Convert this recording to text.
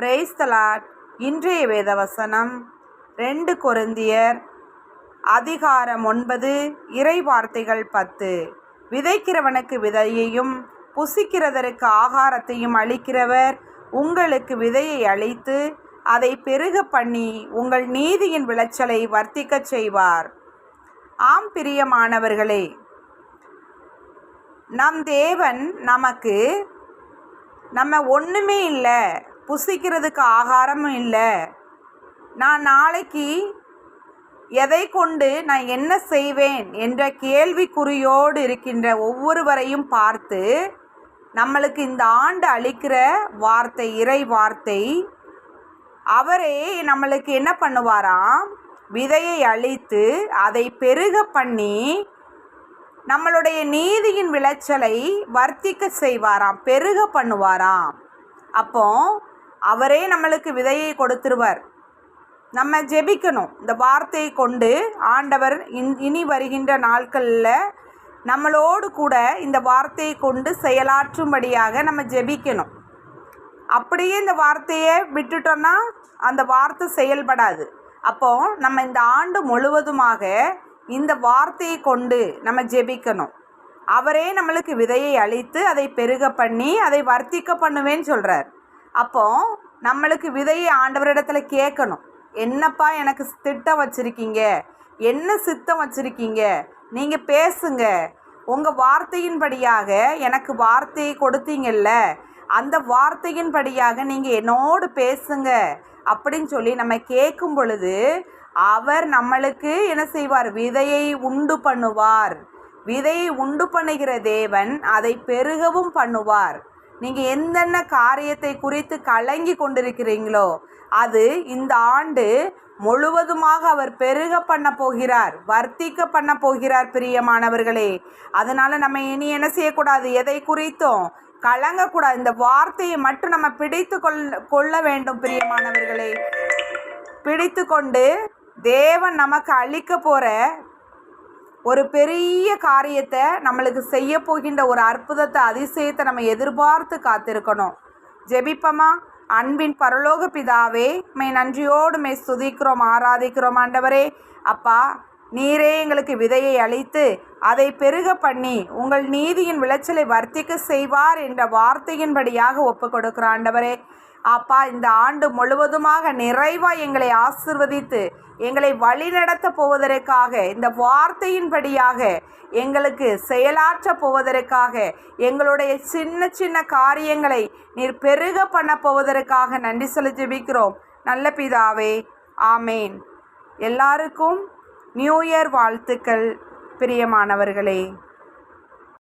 Praise the Lord இன்றைய வேதவசனம் ரெண்டு கொருந்தியர் அதிகாரம் ஒன்பது இறை வார்த்தைகள் பத்து. விதைக்கிறவனுக்கு விதையையும் புசிக்கிறதற்கு ஆகாரத்தையும் அளிக்கிறவர் உங்களுக்கு விதையை அளித்து அதை பெருக பண்ணி உங்கள் நீதியின் விளைச்சலை வர்த்திக்கச் செய்வார். ஆம் பிரியமானவர்களே நம் தேவன் நமக்கு நம்ம ஒன்றுமே இல்லை புசிக்கிறதுக்கு ஆகாரமும் இல்லை. நான் நாளைக்கு எதை கொண்டு நான் என்ன செய்வேன் என்ற கேள்விக்குறியோடு இருக்கின்ற ஒவ்வொருவரையும் பார்த்து நம்மளுக்கு இந்த ஆண்டு அளிக்கிற வார்த்தை இறை வார்த்தை அவரே நம்மளுக்கு என்ன பண்ணுவாராம்? விதையை அழித்து அதை பெருக பண்ணி நம்மளுடைய நீதியின் விளைச்சலை வர்த்திக்க செய்வாராம் பெருக பண்ணுவாராம். அப்போ அவரே நம்மளுக்கு விதையை கொடுத்துருவார். நம்ம ஜெபிக்கணும். இந்த வார்த்தையை கொண்டு ஆண்டவர் இன் இனி வருகின்ற நாட்களில் நம்மளோடு கூட இந்த வார்த்தையை கொண்டு செயலாற்றும்படியாக நம்ம ஜெபிக்கணும். அப்படியே இந்த வார்த்தையை விட்டுட்டோன்னா அந்த வார்த்தை செயல்படாது. அப்போ நம்ம இந்த ஆண்டு முழுவதுமாக இந்த வார்த்தையை கொண்டு நம்ம ஜெபிக்கணும். அவரே நம்மளுக்கு விதையை அழித்து அதை பெருக பண்ணி அதை வர்த்திக்க பண்ணுவேன்னு சொல்கிறார் அப்போ நம்மளுக்கு விதையை ஆண்டவரிடத்துல கேட்கணும். என்னப்பா எனக்கு திட்டம் வச்சுருக்கீங்க? என்ன சித்தம் வச்சுருக்கீங்க? நீங்கள் பேசுங்க. உங்கள் வார்த்தையின்படியாக எனக்கு வார்த்தையை கொடுத்தீங்கல்ல அந்த வார்த்தையின்படியாக நீங்கள் என்னோடு பேசுங்க. அப்படின்னு சொல்லி நம்ம கேட்கும் பொழுது அவர் நம்மளுக்கு என்ன செய்வார்? விதையை உண்டு பண்ணுவார். விதையை உண்டு பண்ணுகிற தேவன் அதை பெருகவும் பண்ணுவார். நீங்கள் எந்தென்ன காரியத்தை குறித்து கலங்கி கொண்டிருக்கிறீங்களோ அது இந்த ஆண்டு முழுவதுமாக அவர் பெருக பண்ண போகிறார் வர்த்திக்க பண்ண போகிறார் பிரியமானவர்களே. அதனால் நம்ம இனி என்ன செய்யக்கூடாது? எதை குறித்தும் கலங்கக்கூடாது. இந்த வார்த்தையை மட்டும் நம்ம பிடித்து கொள் கொள்ள வேண்டும் பிரியமானவர்களே. பிடித்து கொண்டு தேவன் நமக்கு அளிக்க போகிற ஒரு பெரிய காரியத்தை நம்மளுக்கு செய்ய போகின்ற ஒரு அற்புதத்தை அதிசயத்தை நம்ம எதிர்பார்த்து காத்திருக்கணும். ஜெபிப்பமா? அன்பின் பரலோக பிதாவே மை நன்றியோடு மை சுதிக்கிறோம் ஆராதிக்கிறோம் ஆண்டவரே. அப்பா நீரே எங்களுக்கு விதையை அளித்து அதை பெருக பண்ணி உங்கள் நீதியின் விளைச்சலை வர்த்திக்க செய்வார் என்ற வார்த்தையின்படியாக ஒப்பு கொடுக்குற ஆண்டவரே. அப்பா இந்த ஆண்டு முழுவதுமாக நிறைவாக எங்களை ஆசிர்வதித்து எங்களை வழிநடத்த போவதற்காக இந்த வார்த்தையின்படியாக எங்களுக்கு செயலாற்ற போவதற்காக எங்களுடைய சின்ன சின்ன காரியங்களை நீர் பெருக பண்ண போவதற்காக நன்றி சொல்லி ஜெபிக்கிறோம். நல்ல பிதாவே ஆமேன். எல்லாருக்கும் நியூ இயர் வாழ்த்துக்கள் பிரியமானவர்களே.